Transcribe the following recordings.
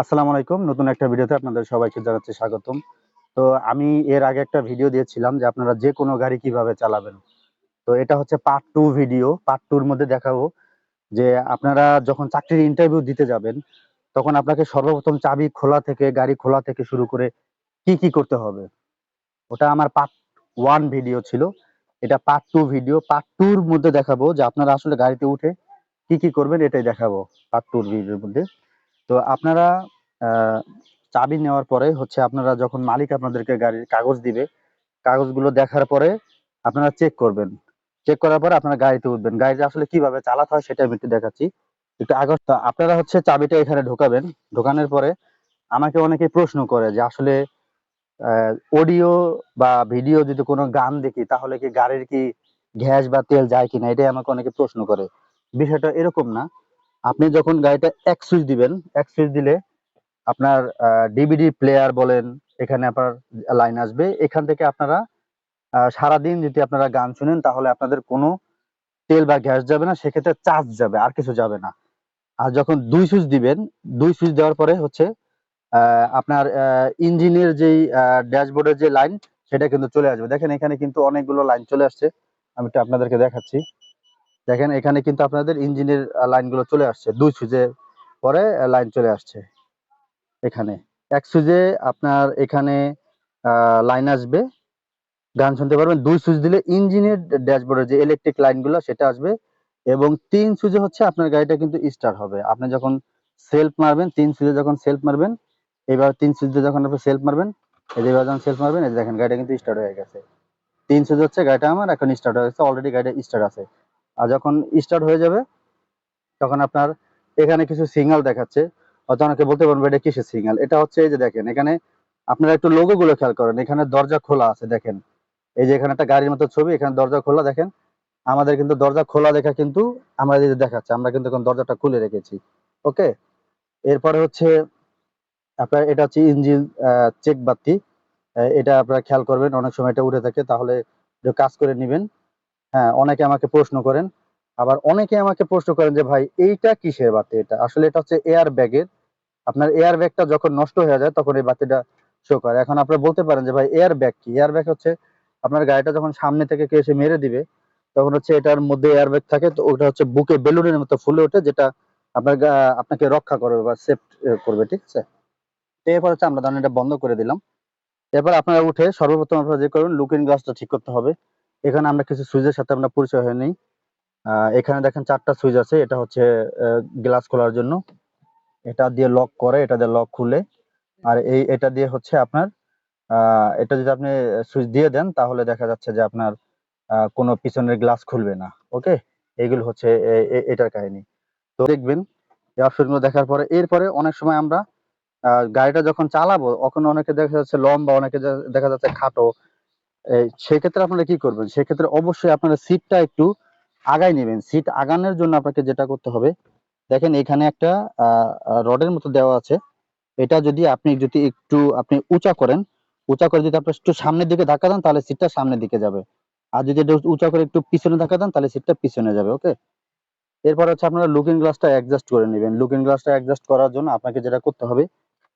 আসসালামু আলাইকুম। নতুন একটা ভিডিওতে আপনাদের সবাইকে জানাচ্ছি স্বাগতম। তো আমি এর আগে একটা ভিডিও দিয়েছিলাম যে আপনারা যে কোনো গাড়ি কীভাবে চালাবেন। তো এটা হচ্ছে পার্ট টু ভিডিও পার্ট টুর মধ্যে দেখাবো যে আপনারা যখন চাকরির ইন্টারভিউ দিতে যাবেন, তখন আপনাকে সর্বপ্রথম চাবি খোলা থেকে, গাড়ি খোলা থেকে শুরু করে কি কি করতে হবে। ওটা আমার পার্ট ওয়ান ভিডিও ছিল। এটা পার্ট টু ভিডিও পার্ট টুর মধ্যে দেখাবো যে আপনারা আসলে গাড়িতে উঠে কি কি করবেন, এটাই দেখাবো পার্ট টুর ভিডিওর মধ্যে। তো আপনারা চাবি নেওয়ার পরে হচ্ছে আপনারা যখন মালিক আপনাদেরকে গাড়ির কাগজ দিবে, কাগজগুলো দেখার পরে আপনারা চেক করবেন। চেক করার পরে আপনারা গাড়িতে উঠবেন। গাড়িটা আসলে কীভাবে চালাতে হয় সেটা আমি একটু দেখাচ্ছি। একটু আগে তো আপনারা হচ্ছে চাবিটা এখানে ঢোকাবেন। ঢোকানোর পরে আমাকে অনেকে প্রশ্ন করে যে আসলে অডিও বা ভিডিও যদি কোনো গান দেখি তাহলে কি গাড়ির কি গ্যাস বা তেল যায় কিনা? এটাই আমাকে অনেকে প্রশ্ন করে। বিষয়টা এরকম না। আপনি যখন গাড়িটা এক সুইচ দিবেন, এক সুইচ দিলে আপনার ডিভিডি প্লেয়ার বলেন, এখানে আপনার লাইন আসবে। এখান থেকে আপনারা সারাদিন যদি আপনারা গান শুনেন, তাহলে আপনাদের কোনো তেল বা গ্যাস যাবে না, সেক্ষেত্রে চার্জ যাবে, আর কিছু যাবে না। আর যখন দুই সুইচ দিবেন, দুই সুইচ দেওয়ার পরে হচ্ছে আপনার ইঞ্জিনের যেই ড্যাশবোর্ডের যে লাইন সেটা কিন্তু চলে আসবে। দেখেন এখানে কিন্তু অনেকগুলো লাইন চলে আসছে। আমি একটু আপনাদেরকে দেখাচ্ছি। দেখেন, এখানে কিন্তু আপনাদের ইঞ্জিনের লাইনগুলো চলে আসছে। দুই সুইচে পরে লাইন চলে আসছে এখানে। এক সুইচে আপনার এখানে লাইন আসবে। গান শুনতে পারবেন, দুই সুইচ দিলে ইঞ্জিনের ড্যাশবোর্ডের যে ইলেকট্রিক লাইনগুলো, সেটা আসবে। এবং তিন সুইচে হচ্ছে আপনার গাড়িটা কিন্তু স্টার্ট হবে। আপনি যখন সেলফ মারবেন, তিন সুইচে যখন সেলফ মারবেন, এবার তিন সুইচে যখন আপনি সেলফ মারবেন, এই যে এবার যখন সেলফ মারবেন, এই দেখেন, গাড়িটা কিন্তু স্টার্ট হয়ে গেছে। তিন সুইচ হচ্ছে, গাড়িটা আমার, এখন স্টার্ট হয়ে গেছে অলরেডি গাড়িটা স্টার্ট আছে। আর যখন স্টার্ট হয়ে যাবে, তখন আপনার এখানে কিছু সিগন্যাল দেখাচ্ছে। হয়তো অনেকে বলতে পারবেন এটা কিসের সিগন্যাল এটা হচ্ছে এই যে দেখেন, এখানে আপনারা একটু লোগো গুলো খেয়াল করেন। এখানে দরজা খোলা আছে, দেখেন। এই যে এখানে একটা গাড়ির মতো ছবি, এখানে দরজা খোলা, দেখেন। আমাদের কিন্তু দরজা খোলা দেখা কিন্তু আমরা এই যে দেখাচ্ছে, আমরা কিন্তু এখন দরজাটা খুলে রেখেছি। ওকে? এরপরে হচ্ছে আপনার এটা হচ্ছে ইঞ্জিন চেক বাতি। এটা আপনারা খেয়াল করবেন, অনেক সময় এটা উঠে থাকে, তাহলে কাজ করে নেবেন। হ্যাঁ অনেকে আমাকে প্রশ্ন করেন। আবার অনেকে আমাকে প্রশ্ন করেন যে, ভাই, এইটা কিসের বাতি এটা? আসলে এটা হচ্ছে এয়ার ব্যাগের আপনার এয়ার ব্যাগটা যখন নষ্ট হয়ে যায়, তখন এই বাতিটা শো করে। এখন আপনারা বলতে পারেন যে, ভাই এয়ার ব্যাগ কি? এয়ার ব্যাগ হচ্ছে আপনার গাড়িটা যখন সামনে থেকে কেউ এসে মেরে দিবে, তখন হচ্ছে এটার মধ্যে এয়ার ব্যাগ থাকে, তো ওটা হচ্ছে বুকে বেলুনের মতো ফুলে ওঠে, যেটা আপনার আপনাকে রক্ষা করবে বা সেফ করবে, ঠিক আছে? এরপর হচ্ছে আমরা ধরেন এটা বন্ধ করে দিলাম। এরপর আপনারা উঠে সর্বপ্রথম আপনারা যে করবেন লুকিং গ্লাসটা ঠিক করতে হবে। এখানে আমরা কিছু সুইচের সাথে আমরা পরিচয় হয়নি। এখানে দেখেন চারটা সুইচ আছে, এটা হচ্ছে গ্লাস খোলার জন্য। এটা দিয়ে লক করে, এটা দিয়ে লক খুলে। আর এই, এটা দিয়ে হচ্ছে আপনার এটা যদি আপনি সুইচ দিয়ে দেন, তাহলে দেখা যাচ্ছে যে আপনার কোনো পিছনের গ্লাস খুলবে না, ওকে? এইগুলো হচ্ছে এটার কাহিনী। তো দেখবেন, এই দেখার পরে, এরপরে অনেক সময় আমরা গাড়িটা যখন চালাবো তখন অনেকে দেখা যাচ্ছে লম্বা, অনেকে দেখা যাচ্ছে খাটো। সেক্ষেত্রে আপনারা কি করবেন? সেক্ষেত্রে অবশ্যই আপনারা সিটটা একটু আগায় নেবেন। সিট আগানোর জন্য আপনাকে যেটা করতে হবে, দেখেন এখানে একটা রডের মতো দেওয়া আছে। এটা যদি আপনি যদি একটু আপনি উঁচা করেন, উঁচা করে যদি আপনি একটু সামনের দিকে ধাক্কা দেন, তাহলে সিটটা সামনের দিকে যাবে। আর যদি উঁচা করে একটু পিছনে ধাক্কা দেন, তাহলে সিটটা পিছনে যাবে ওকে এরপর হচ্ছে আপনারা লুকিং গ্লাসটা অ্যাডজাস্ট করে নেবেন। লুকিং গ্লাসটা অ্যাডজাস্ট করার জন্য আপনাকে যেটা করতে হবে,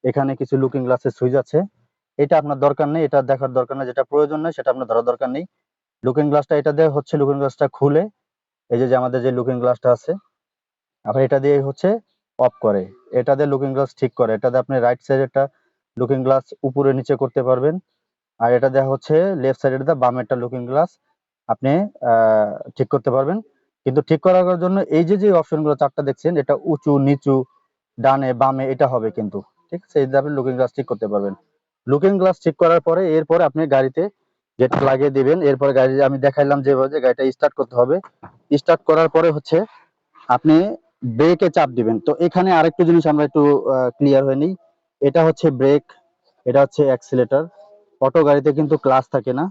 এখানে কিছু লুকিং গ্লাসের সুইচ আছে। এটা আপনার দরকার নেই, এটা দেখার দরকার নেই, যেটা প্রয়োজন নেই সেটা আপনার ধরার দরকার নেই। লুকিং গ্লাসটা এটা দিয়ে হচ্ছে লুকিং গ্লাসটা খুলে, এই যে আমাদের যে লুকিং গ্লাসটা আছে আবার এটা দিয়ে হচ্ছে অফ করে। এটা দিয়ে লুকিং গ্লাস ঠিক করে, এটা দিয়ে আপনি রাইট সাইডেরটা লুকিং গ্লাস উপরে নিচে করতে পারবেন। আর এটা দেওয়া হচ্ছে লেফট সাইডের দা বামেরটা লুকিং গ্লাস আপনি ঠিক করতে পারবেন। কিন্তু ঠিক করার জন্য এই যে যে অপশনগুলো চারটা দেখছেন, এটা উঁচু, নিচু, ডানে, বামে, এটা হবে কিন্তু, ঠিক আছে? এই লুকিং গ্লাস ঠিক করতে পারবেন। লুকিং গ্লাস ঠিক করার পরে এরপরে আপনি গাড়িতে যেটা লাগিয়ে দিবেন, এরপরে গাড়ি আমি দেখাইলাম যেভাবে গাড়িটা স্টার্ট করতে হবে। স্টার্ট করার পরে হচ্ছে আপনি ব্রেকে চাপ দিবেন। তো এখানে আরেকটু জিনিস আমরা একটু ক্লিয়ার হয়ে নিই। এটা হচ্ছে ব্রেক এটা হচ্ছে অ্যাক্সিলেটর অটো গাড়িতে কিন্তু ক্লাস থাকে না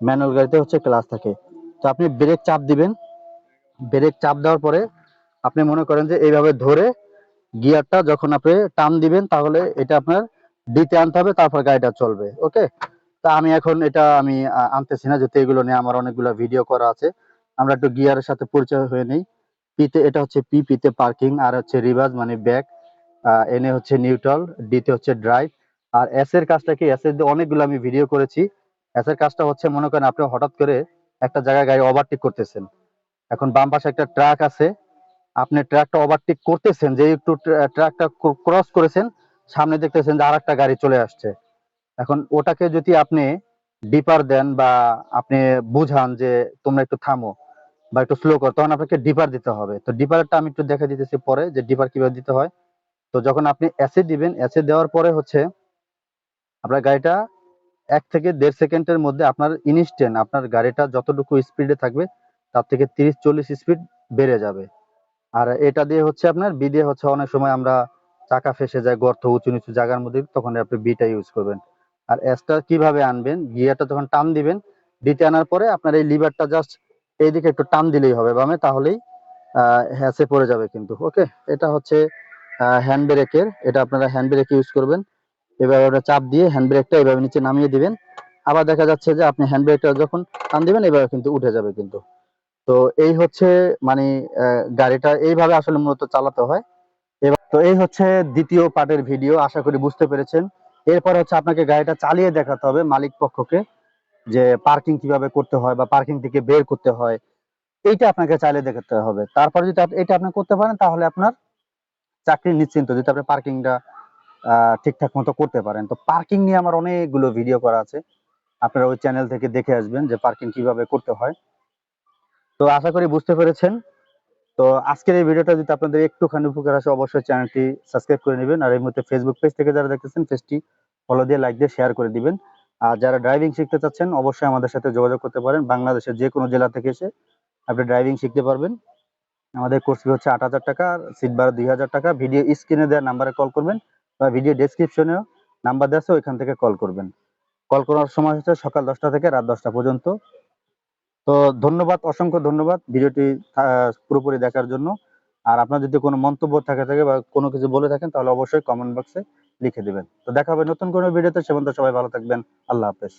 ম্যানুয়াল গাড়িতে হচ্ছে ক্লাস থাকে। তো আপনি ব্রেক চাপ দিবেন। ব্রেক চাপ দেওয়ার পরে আপনি মনে করেন যে এইভাবে ধরে গিয়ারটা যখন আপনি টান দিবেন, তাহলে এটা আপনার দিতে আনতে হবে, তারপর গাড়িটা চলবে ওকে তা আমি এখন এটা আমি আনতেছি না, যেহেতু এগুলো নিয়ে আমার অনেকগুলো ভিডিও করা আছে। আমরা একটু গিয়ারের সাথে পরিচয় হয়ে নেই। পিতে এটা হচ্ছে পি পিতে পার্কিং আর হচ্ছে রিভার্স মানে ব্যাক এন হচ্ছে নিউট্রাল ডি তে হচ্ছে ড্রাইভ আর এস এর কাজটা কি? এস এর অনেকগুলো আমি ভিডিও করেছি। এস এর কাজটা হচ্ছে, মনে করেন আপনি হঠাৎ করে একটা জায়গায় গাড়ি ওভারটেক করতেছেন। এখন বাম পাশে একটা ট্রাক আছে। আপনি ট্রাকটা ওভারটেক করতেছেন, যে একটু ট্রাকটা ক্রস করেছেন সামনে দেখতেছেন যে আর একটা গাড়ি চলে আসছে। এখন ওটাকে যদি আপনি ডিপার দেন বা আপনি বুঝান যে তোমরা একটু থামো বা একটু স্লো কর, তখন আপনাকে ডিপার দিতে হবে। তো ডিপারটা আমি একটু দেখা দিতেছি পরে যে ডিপার কীভাবে দিতে হয়। তো যখন আপনি অ্যাসিড দিবেন অ্যাসিড দেওয়ার পরে হচ্ছে আপনার গাড়িটা এক থেকে দেড় সেকেন্ডের মধ্যে আপনার ইনস্ট্যান্ট আপনার গাড়িটা যতটুকু স্পিডে থাকবে, তার থেকে তিরিশ চল্লিশ স্পিড বেড়ে যাবে। আর এটা দিয়ে হচ্ছে আপনার বি দিয়ে হচ্ছে অনেক সময় আমরা চাকা ফেসে যায়, গর্ত উঁচু নিচু জায়গার মধ্যে, তখন আপনি বিটা ইউজ করবেন। আর এসটা কীভাবে আনবেন? গিয়ারটা তখন টান দিবেন ডিতে আনার পরে আপনার এই লিভারটা জাস্ট এইদিকে একটু টান দিলেই হবে বামে, তাহলেই হ্যাসে পড়ে যাবে কিন্তু ওকে এটা হচ্ছে হ্যান্ড ব্রেকের এটা আপনারা হ্যান্ড ব্রেক ইউজ করবেন। এভাবে ওটা চাপ দিয়ে হ্যান্ড ব্রেকটা এভাবে নিচে নামিয়ে দিবেন। আবার দেখা যাচ্ছে যে আপনি হ্যান্ড ব্রেকটা যখন টান দিবেন, এভাবে কিন্তু উঠে যাবে কিন্তু। তো এই হচ্ছে মানে গাড়িটা এইভাবে আসলে মূলত চালাতে হয়। এবার তো এই হচ্ছে দ্বিতীয় পার্টের ভিডিও, আশা করি বুঝতে পেরেছেন। এরপর হচ্ছে আপনাকে গাড়িটা চালিয়ে দেখাতে হবে মালিক পক্ষকে, যে পার্কিং কীভাবে করতে হয় বা পার্কিং থেকে বের করতে হয়, এইটা আপনাকে চালিয়ে দেখাতে হবে। তারপর যদি এটা আপনি করতে পারেন, তাহলে আপনার চাকরি নিশ্চিন্ত, যদি আপনি পার্কিংটা ঠিকঠাক মতো করতে পারেন। তো পার্কিং নিয়ে আমার অনেকগুলো ভিডিও করা আছে। আপনারা ওই চ্যানেল থেকে দেখে আসবেন যে পার্কিং কীভাবে করতে হয়। তো আশা করি বুঝতে পেরেছেন। তো আজকের এই ভিডিওটা যদি আপনাদের একটুখানি উপকার আসে, অবশ্যই চ্যানেলটি সাবস্ক্রাইব করে নেবেন। আর এই মুহূর্তে ফেসবুক পেজ থেকে যারা দেখতেছেন পেজটি ফলো দিয়ে লাইক দিয়ে শেয়ার করে দিবেন। আর যারা ড্রাইভিং শিখতে চাচ্ছেন, অবশ্যই আমাদের সাথে যোগাযোগ করতে পারেন। বাংলাদেশের যে কোনো জেলা থেকে এসে আপনি ড্রাইভিং শিখতে পারবেন। আমাদের কোর্স হচ্ছে আট হাজার টাকা সিট ভাড়া দুই হাজার টাকা। ভিডিও স্ক্রিনে দেওয়া নাম্বারে কল করবেন বা ভিডিও ডেসক্রিপশনেও নাম্বার দেওয়া আছে, ওইখান থেকে কল করবেন। কল করার সময় হচ্ছে সকাল দশটা থেকে রাত দশটা পর্যন্ত। তো ধন্যবাদ, অসংখ্য ধন্যবাদ ভিডিওটি পুরোপুরি দেখার জন্য। আর আপনার যদি কোনো মন্তব্য থাকে থাকে বা কোনো কিছু বলে থাকেন, তাহলে অবশ্যই কমেন্ট বক্সে লিখে দেবেন। তো দেখা হবে নতুন কোনো ভিডিওতে, সে পর্যন্ত সবাই ভালো থাকবেন। আল্লাহ হাফেজ।